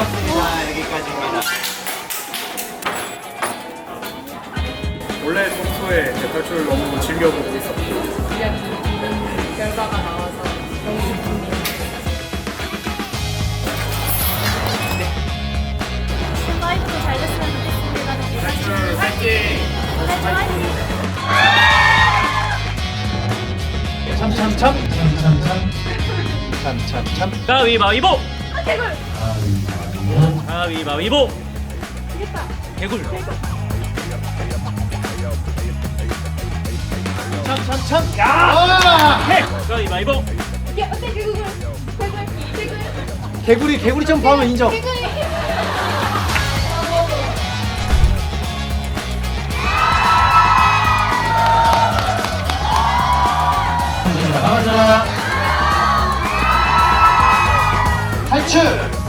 아깝습니다. 여기까지입니다. 원래 평소에 대탈출을 너무 즐겨보고 있었고 결과가 나와서 너무 기쁩니다. 파이브도 잘 됐으면 좋겠습니다. 대탈출 화이팅! 참참참. 참참참. 참참참. 가위바위보. 개굴! 가위바위보. 이겼다. 개굴. 참참참. 야! 해. 가위바위보. 야, 어때, 개굴? 개굴? 개굴? 개구리 개구리 점프하면 인정. 개굴이! 나가자. 탈출.